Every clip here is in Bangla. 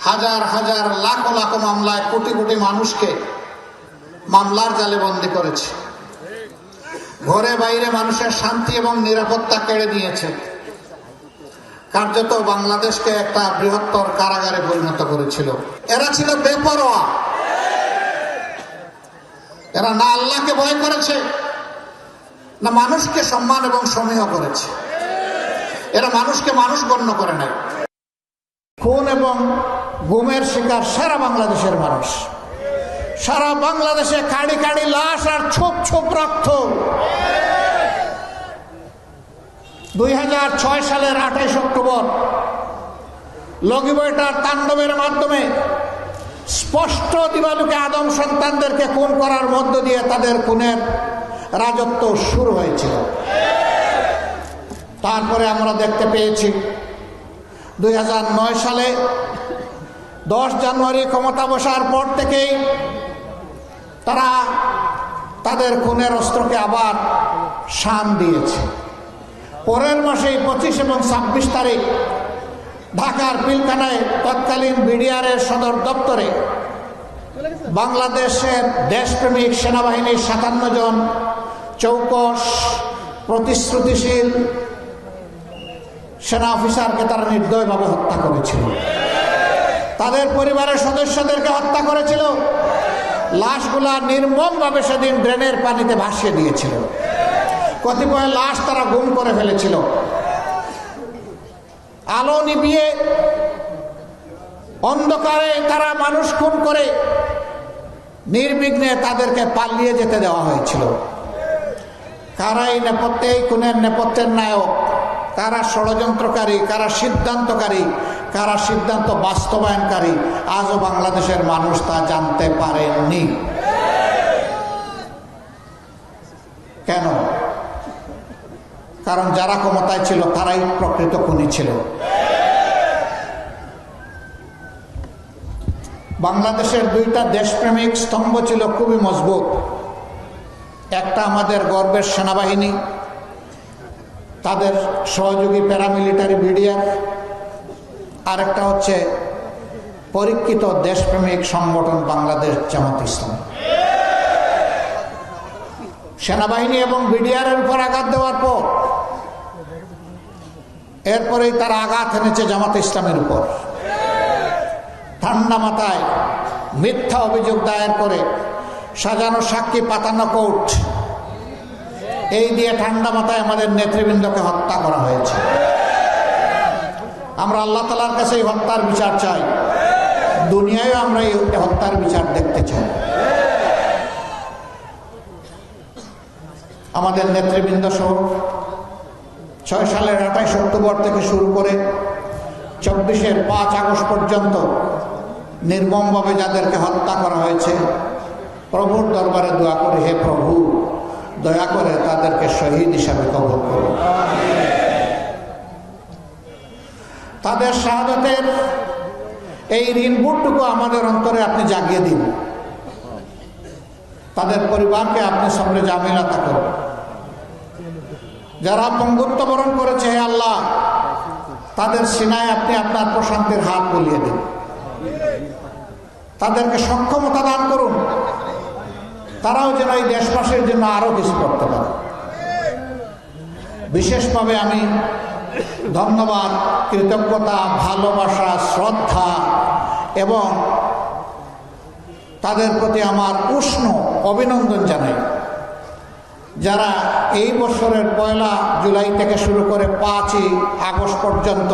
হাজার হাজার লাখো লাখো মামলায় কোটি কোটি মানুষকে মামলার জালে বন্দি করেছে। ঘরে বাইরে মানুষের শান্তি এবং নিরাপত্তা কেড়ে নিয়েছে। কার্যত বাংলাদেশকে একটা বৃহত্তর কারাগারে পরিণত করেছিল। এরা ছিল বেপরোয়া। এরা না আল্লাহকে ভয় করেছে, না মানুষকে সম্মান এবং সমীহ করেছে। এরা মানুষকে মানুষ গণ্য করে নাই। খুন এবং গুমের শিকার সারা বাংলাদেশের মানুষ। সারা বাংলাদেশে কাড়ি কাড়ি লাশ আর ছোপ ছোপ রক্ত। দুই হাজার ছয় সালের আঠাইশ অক্টোবর, লগিবইটার তাণ্ডবের মাধ্যমে স্পষ্ট দিবালুকে আদম সন্তানদেরকে খুন করার মধ্য দিয়ে তাদের খুনের রাজত্ব শুরু হয়েছিল। তারপরে আমরা দেখতে পেয়েছি, দুই হাজার নয় সালে দশ জানুয়ারি ক্ষমতা বসার পর থেকেই তারা তাদের খুনের অস্ত্রকে আবার শান দিয়েছে। পরের মাসেই পঁচিশ এবং ছাব্বিশ তারিখ ঢাকার পিলখানায় তৎকালীন বিডিআরের সদর দপ্তরে বাংলাদেশের দেশপ্রেমিক সেনাবাহিনীর সাতান্ন জন চৌকস প্রতিশ্রুতিশীল সেনা অফিসারকে তারা নির্দয়ভাবে হত্যা করেছিল। তাদের পরিবারের সদস্যদেরকে হত্যা করেছিল। লাশগুলা নির্মমভাবে সেদিন ড্রেনের পানিতে ভাসিয়ে দিয়েছিল। কতিপয় লাশ তারা গুম করে ফেলেছিল। আলো নিবিয়ে অন্ধকারে তারা মানুষ খুন করে নির্বিঘ্নে তাদেরকে পালিয়ে যেতে দেওয়া হয়েছিল। কারা এই নেপথ্যে এই খুনের নেপথ্যের নায়ক? কারা ষড়যন্ত্রকারী? কারা সিদ্ধান্তকারী? কারা সিদ্ধান্ত বাস্তবায়নকারী, আজও বাংলাদেশের মানুষ তা জানতে পারেননি। কেন? কারণ যারা ক্ষমতায় ছিল, তারাই প্রকৃত খুনি ছিল। বাংলাদেশের দুইটা দেশপ্রেমিক স্তম্ভ ছিল খুবই মজবুত। একটা আমাদের গর্বের সেনাবাহিনী, তাদের সহযোগী প্যারামিলিটারি বিডিআর আরেকটা হচ্ছে পরীক্ষিত দেশপ্রেমিক সংগঠন বাংলাদেশ জামাত ইসলাম। সেনাবাহিনী এবং বিডিআরের উপর আঘাত দেওয়ার পর, এরপরেই তারা আঘাত এনেছে জামাত ইসলামের উপর। ঠান্ডা মাথায় মিথ্যা অভিযোগ দায়ের করে সাজানো সাক্ষী পাতানো কোর্ট এই দিয়ে ঠান্ডা মাথায় আমাদের নেতৃবৃন্দকে হত্যা করা হয়েছে। আমরা আল্লাহ তালার কাছে এই হত্যার বিচার চাই। দুনিয়ায় আমরা এই হত্যার বিচার দেখতে চাই। আমাদের নেতৃবৃন্দ সহ ছয় সালের আঠাইশ অক্টোবর থেকে শুরু করে চব্বিশের পাঁচ আগস্ট পর্যন্ত নির্মমভাবে যাদেরকে হত্যা করা হয়েছে, প্রভুর দরবারে দোয়া করে, হে প্রভু, দয়া করে তাদেরকে শহীদ হিসাবে কবর করুন তাদের শাহাদতের এই ঋণ ঋণবোধটুকু আমাদের অন্তরে আপনি জাগিয়ে দিন। তাদের পরিবারকে আপনি সামনে জামিলাতা করুন। যারা পঙ্গুত্ব বরণ করেছে, হে আল্লাহ, তাদের সিনায় আপনি আপনার প্রশান্তির হাত বলিয়ে দিন। তাদেরকে সক্ষমতা দান করুন। তারাও যেন এই দেশবাসীর জন্য আরও কিছু করতে পারে। বিশেষভাবে আমি ধন্যবাদ, কৃতজ্ঞতা, ভালোবাসা, শ্রদ্ধা এবং তাদের প্রতি আমার উষ্ণ অভিনন্দন জানাই। যারা এই বছরের পয়লা জুলাই থেকে শুরু করে পাঁচই আগস্ট পর্যন্ত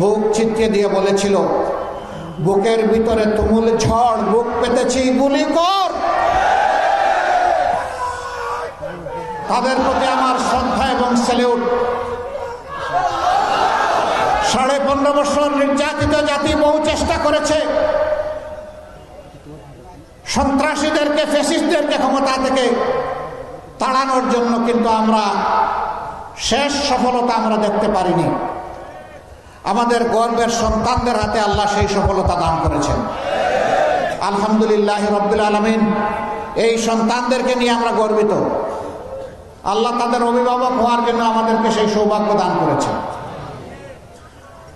বুক চিত্রে দিয়ে বলেছিল, বুকের ভিতরে তুমুল ঝড়, বুক পেতেছি গুলি কর। তাদের প্রতি আমার শ্রদ্ধা এবং স্যালিউট সাড়ে পনেরো বছর নির্যাতিত জাতি বহু চেষ্টা করেছে। সন্ত্রাসীদেরকে ফেসিস্টদেরকে ক্ষমতা থেকে তাড়ানোর জন্য কিন্তু আমরা শেষ সফলতা আমরা দেখতে পারিনি। আমাদের গর্বের সন্তানদের হাতে আল্লাহ সেই সফলতা দান করেছেন। আলহামদুলিল্লাহ রব্দুল আলমিন, এই সন্তানদেরকে নিয়ে আমরা গর্বিত। আল্লাহ তাদের অভিভাবক হওয়ার জন্য আমাদেরকে সেই সৌভাগ্য দান করেছেন।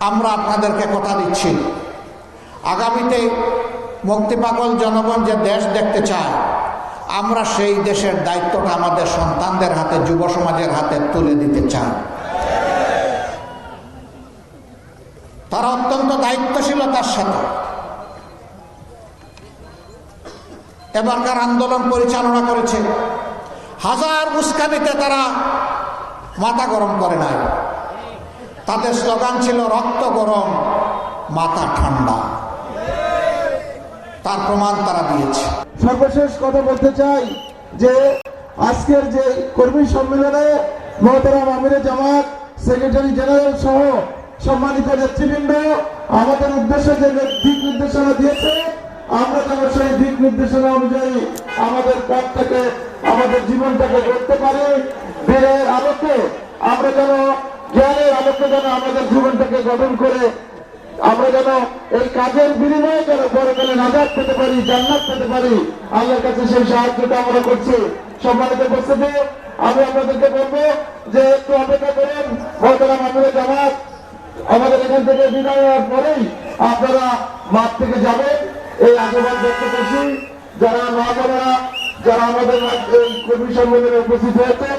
আমরা আপনাদেরকে কথা দিচ্ছি। আগামীতে মুক্তিপাগল জনগণ যে দেশ দেখতে চায়, আমরা সেই দেশের দায়িত্বটা আমাদের সন্তানদের হাতে, যুব সমাজের হাতে তুলে দিতে চাই। তারা অত্যন্ত দায়িত্বশীলতার সাথে। এবারকার আন্দোলন পরিচালনা করেছে। হাজার উস্কানিতে তারা মাথা গরম করে নাই। তাদের স্লোগান ছিল রক্ত গরম, মাথা ঠান্ডা। তার প্রমাণ তারা দিয়েছে। সর্বশেষ কথা বলতে চাই যে আজকের যে কর্মী সম্মেলনে মহতারাম আমিরে জামাত, সেক্রেটারি জেনারেল সহ সম্মানিত নেতৃবৃন্দ, আমাদের উদ্দেশ্যে যে দিক নির্দেশনা দিয়েছে, আমরা যেন সেই দিক নির্দেশনা অনুযায়ী আমাদের পথটাকে, আমাদের জীবনটাকে গড়তে পারি। বীরের আলোকে আমরা যেন জ্ঞানের আলোকে যেন আমাদের জীবনটাকে গঠন করে, আমরা যেন এই কাজের বিনিময়ে যেন পরকালে নাজাত পেতে পারি, জান্নাত পেতে পারি। আল্লাহর কাছে সেই সাহায্যটা আমরা করছি। সম্মানিত উপস্থিতি, আমি আপনাদেরকে বলব যে একটু অপেক্ষা করুন, মহতারাম আমাদের জামাত। আমাদের এখান থেকে বিদায় হওয়ার পরেই আপনারা মাঠ থেকে যাবেন। এই আগেবার ব্যক্ত করছি। যারা মা বোনেরা যারা আমাদের এই কর্মী সম্মেলনে উপস্থিত হয়েছেন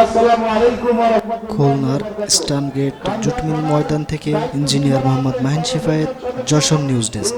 আসসালামু স্টান গেট খুলনার জুটমিল ময়দান থেকে engineer Mohammad Mahin Shifayet Jashore news desk.